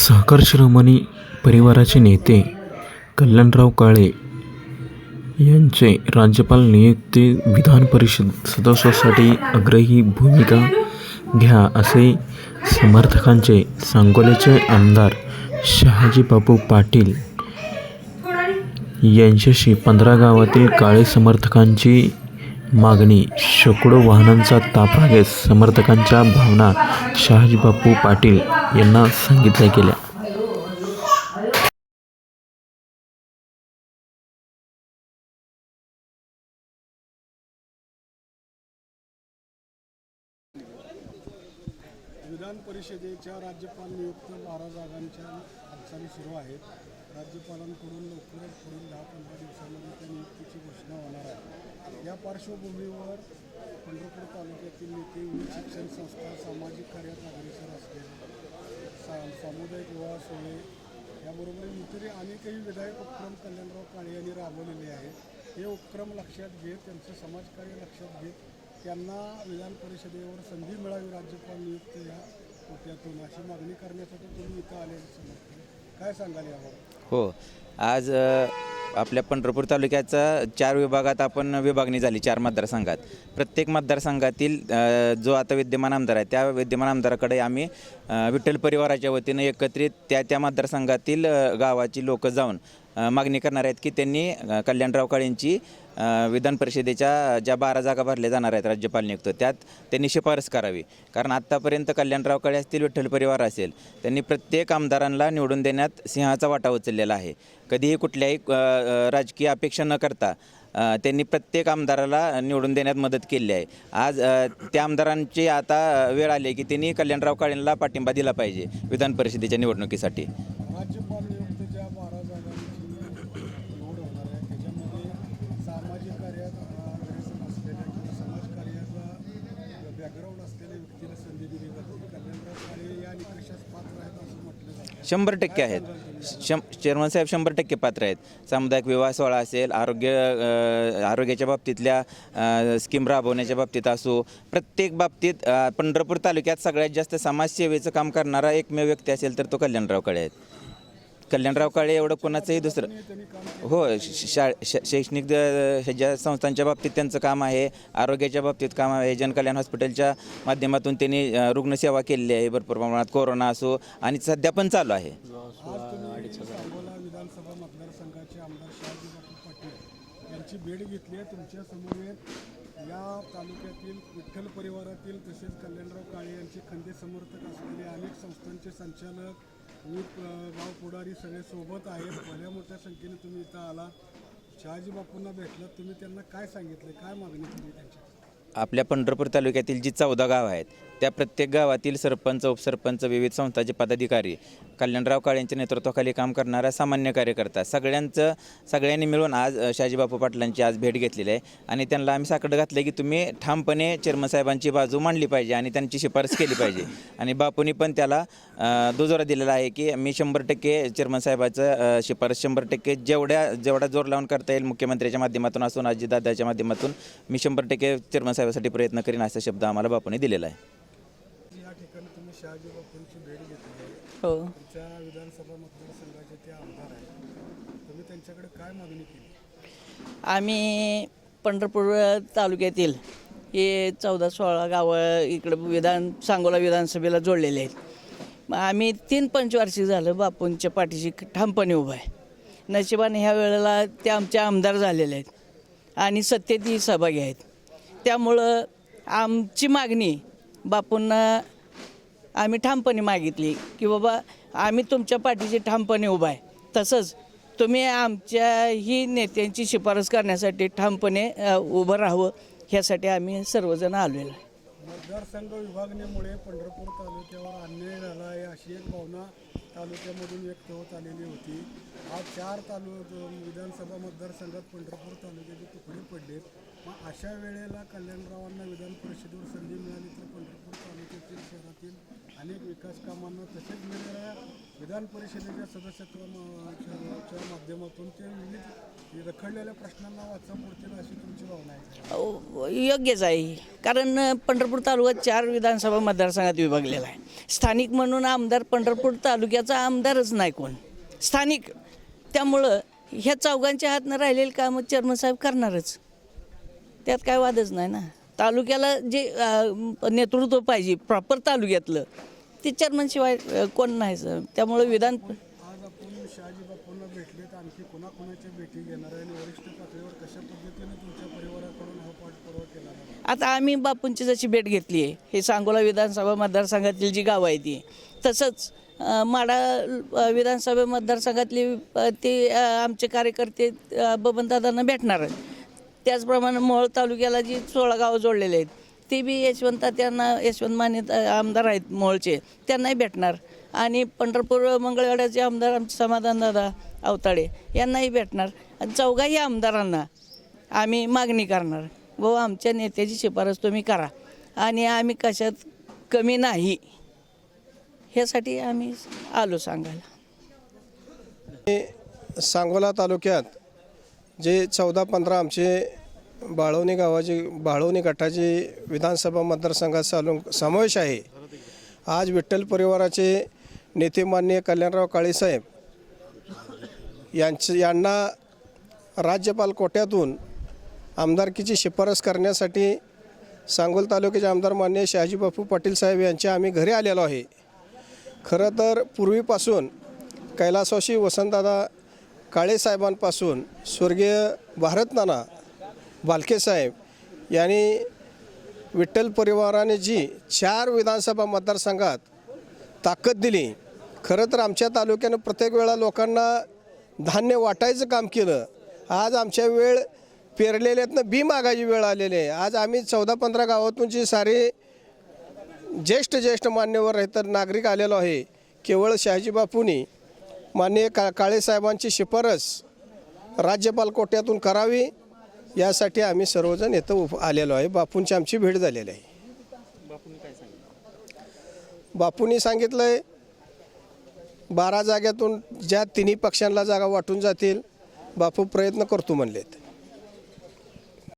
सहकार शिरोमणी परिवाराचे नेते कल्याणराव काळे यांचे राज्यपाल नियुक्ती विधान परिषद सदस्यासाठी आग्रही भूमिका घ्या असे समर्थकांचे सांगोल्याचे आमदार शहाजीबापू पाटील यांच्याशी पंधरा गावातील काळे समर्थकांची मागणी शेकडो वाहनांचा ताफा घेत समर्थकांच्या भावना शहाजीबापू पाटील यांना सांगितल्या गेल्या. विधान परिषदेच्या राज्यपाल नियुक्त बारा जागांच्या हालचाली सुरू आहेत. राज्यपालांकडून लवकरच पुढील दहा पंधरा दिवसांमध्ये त्या नियुक्तीची घोषणा होणार आहे. या पार्श्वभूमीवर पंढरपूर तालुक्यातील नेते विविध शिक्षण संस्था सामाजिक कार्यात अग्रेसर असलेले सा सामुदायिक विवाह सोहळे याबरोबर इतरही अनेकही विधायक उपक्रम कल्याणराव काळे यांनी राबवलेले आहेत. हे उपक्रम लक्षात घेत त्यांचं समाजकार्य लक्षात घेत त्यांना विधान परिषदेवर संधी मिळावी राज्यपाल नियुक्त या कोट्यातून अशी मागणी करण्यासाठी तुम्ही इथं आले समजते काय सांगाल यावर? हो. आज आपल्या पंढरपूर तालुक्याचा चार विभागात आपण विभागणी झाली चार मतदारसंघात. प्रत्येक मतदारसंघातील जो आता विद्यमान आमदार आहे त्या विद्यमान आमदाराकडे आम्ही विठ्ठल परिवाराच्या वतीनं एकत्रित त्या त्या मतदारसंघातील गावाची लोकं जाऊन मागणी करणार आहेत की त्यांनी कल्याणराव काळेंची विधान परिषदेच्या ज्या बारा जागा भरल्या जाणार आहेत राज्यपाल नियुक्त त्यात त्यांनी शिफारस करावी. कारण आत्तापर्यंत कल्याणराव काळे असतील विठ्ठल परिवार असेल त्यांनी प्रत्येक आमदारांना निवडून देण्यात सिंहाचा वाटा उचललेला आहे. कधीही कुठल्याही राजकीय अपेक्षा न करता त्यांनी प्रत्येक आमदाराला निवडून देण्यात मदत केली आहे. आज त्या आमदारांची आता वेळ आली आहे की त्यांनी कल्याणराव काळेंना पाठिंबा दिला पाहिजे विधान परिषदेच्या निवडणुकीसाठी राज्यपाल नियुक्त ज्या बारा जागांची निवड होणार आहे त्याच्यामध्ये सामाजिक कार्यात अ, अग्रेसर असलेल्या किंवा समाजकार्याचा बॅकग्राऊंड असलेल्या व्यक्तीला संधी दिली जाते कल्याणराव काळे या निकषास पात्र आहेत असं म्हटलं जातं शंभर टक्के आहेत. शं चेअरमन साहेब शंभर टक्के पात्र आहेत. सामुदायिक विवाह सोहळा असेल आरोग्य आरोग्याच्या बाबतीतल्या स्कीम राबवण्याच्या बाबतीत असो प्रत्येक बाबतीत पंढरपूर तालुक्यात सगळ्यात जास्त समाजसेवेचं काम करणारा एकमेव व्यक्ती असेल तर तो कल्याणराव काळे आहेत. कल्याणराव काळे एवढं कोणाचंही दुसरं. हो शा शैक्षणिक द- ह्याच्या संस्थांच्या बाबतीत त्यांचं काम आहे आरोग्याच्या बाबतीत काम आहे जनकल्याण हॉस्पिटलच्या माध्यमातून त्यांनी अ, रुग्णसेवा केलेली आहे भरपूर प्रमाणात कोरोना असो आणि सध्या पण चालू आहे. सांगोला विधानसभा मतदारसंघाचे आमदार शहाजीबापू पाटील यांची भेट घेतली आहे तुमच्या समवेत. या तालुक्यातील विठ्ठल परिवारातील तसेच कल्याणराव काळे यांचे खंदे समर्थक असलेले अनेक संस्थांचे संचालक मी गाव पुढारी सगळे सोबत आहेत. भल्या मोठ्या संख्येने तुम्ही इथं आला. शहाजी बापूंना भेटलात तुम्ही त्यांना काय सांगितलं? काय मागणी केली त्यांची आपल्या पंढरपूर तालुक्यातील जी चौदा गाव आहेत त्या प्रत्येक गावातील सरपंच उपसरपंच विविध संस्थांचे पदाधिकारी कल्याणराव काळेंच्या नेतृत्वाखाली काम करणारा सामान्य कार्यकर्ता सगळ्यांचं सगळ्यांनी मिळून आज शाजीबापू पाटलांची आज भेट घेतलेली आहे. आणि त्यांना आम्ही साकडं घातलं की तुम्ही ठामपणे चेअरमन साहेबांची बाजू मांडली पाहिजे आणि त्यांची शिफारस केली पाहिजे. आणि बापूंनी पण त्याला दुजोरा दिलेला आहे की मी शंभर टक्के चेअरमन साहेबाचं शिफारस शंभर टक्के जेवढ्या जेवढा जोर लावून करता येईल मुख्यमंत्र्याच्या माध्यमातून असून अजितदादाच्या माध्यमातून मी शंभर टक्के चेअरमन साहेबासाठी प्रयत्न करीन असा शब्द आम्हाला बापूने दिलेला आहे. शहाजी बापूंची भेट घेतली. आहे हो. तुमच्या विधानसभा मतदारसंघाचे ते आमदार आहेत. तुम्ही त्यांच्याकडे काय मागणी केली? आम्ही पंढरपूर तालुक्यातील हे चौदा सोळा गावं इकडं विधान सांगोला विधानसभेला जोडलेले आहेत. मग आम्ही तीन पंचवार्षिक झालं बापूंच्या पाठीशी ठामपणे उभं आहे. नशिबाने ह्या वेळेला ते आमचे आमदार झालेले आहेत आणि सत्तेतही सहभागी आहेत. त्यामुळं आमची मागणी बापूंना आम्ही ठामपणे मागितली की बाबा आम्ही तुमच्या पाठीशी ठामपणे उभा आहे. तसंच तुम्ही आमच्या ही नेत्यांची शिफारस करण्यासाठी ठामपणे उभं राहावं ह्यासाठी आम्ही सर्वजण आलेलो आहे. मतदारसंघ विभागणीमुळे पंढरपूर तालुक्यावर अन्याय झाला आहे अशी एक भावना तालुक्यामधून व्यक्त होत आलेली होती. आज चार तालु विधानसभा मतदारसंघात पंढरपूर तालुक्याचे तुकडे पडले. मग अशा वेळेला कल्याणरावांना विधान परिषदेवर संधी मिळाली तर पंढरपूर तालुक्यातील शहरातील अनेक विकास कामांना तसेच वेगवेगळ्या विधान परिषदेच्या सदस्यत्वाच्या माध्यमातून ते विविध रखडलेल्या प्रश्नांना वाचा अशी तुमची भावना आहे. अहो, योग्यच आहे कारण पंढरपूर तालुका चार विधानसभा मतदारसंघात विभागलेला आहे. स्थानिक म्हणून आमदार पंढरपूर तालुक्याचा आमदारच नाही कोण. स्थानिक. त्यामुळं ह्या चौघांच्या हातनं राहिलेली कामं चेअरमन साहेब करणारच. त्यात काय वादच नाही ना. तालुक्याला जे अं, नेतृत्व पाहिजे प्रॉपर तालुक्यातलं ते चेअरमनशिवाय अं, कोण नाही सर त्यामुळं विधान आज आपण शहाजी बापूंना भेटले तर आणखी कोणाकोणाच्या भेटी घेणार आहे आणि वरिष्ठ पातळीवर कशा पद्धतीने तुमच्या परिवाराकडून हा पाठपुरावा केला जाणार आता आम्ही बापूंची जशी भेट घेतली आहे हे सांगोला विधानसभा मतदारसंघातील जी गावं आहे ती तसंच माडा विधानसभा मतदारसंघातली ते आमचे कार्यकर्ते बबनदादांना भेटणार आहेत. त्याचप्रमाणे मोहोळ तालुक्याला जी सोळा गावं जोडलेले आहेत ते बी यशवंत त्यांना यशवंत माने आमदार आहेत मोहोळचे त्यांनाही भेटणार. आणि पंढरपूर मंगळवेढ्याचे आमदार आमचे समाधानदादा अवताडे यांनाही भेटणार. आणि चौघाही आमदारांना आम्ही मागणी करणार. व आमच्या नेत्याची शिफारस तुम्ही करा. आणि आम्ही कशात कमी नाही ह्यासाठी आम्ही आलो सांगायला. सांगोला तालुक्यात जे चौदा पंधरा आमचे बाळवणी गावाचे बाळवणी गटाचे विधानसभा मतदारसंघात चालू समावेश आहे. आज विठ्ठल परिवाराचे नेते माननीय कल्याणराव काळेसाहेब यांचे यांना राज्यपाल कोट्यातून आमदारकीची शिफारस करण्यासाठी सांगोल तालुक्याचे आमदार माननीय शहाजी बापू पाटील साहेब यांच्या आम्ही घरी आलेलो आहे. खरं तर पूर्वीपासून कैलासवाशी वसंतदादा काळेसाहेबांपासून स्वर्गीय भारतनाना बालकेसाहेब यांनी विठ्ठल परिवाराने जी चार विधानसभा मतदारसंघात ताकद दिली खरं तर आमच्या तालुक्यानं प्रत्येक वेळा लोकांना धान्य वाटायचं काम केलं. आज आमच्या वेळ पेरलेल्यातनं बी मागायची वेळ आलेली आहे. आज आम्ही चौदा पंधरा गावातून जी सारे ज्येष्ठ ज्येष्ठ मान्यवर तर नागरिक आलेलो आहे. केवळ शहाजी बापूंनी माननीय का काळेसाहेबांची शिफारस राज्यपाल कोट्यातून करावी यासाठी आम्ही सर्वजण इथं उभ आलेलो आहे. बापूंची आमची भेट झालेली आहे. बापूंनी सांगितलं? आहे बारा जाग्यातून ज्या तिन्ही पक्षांना जागा वाटून जातील बापू प्रयत्न करतो म्हणलेत.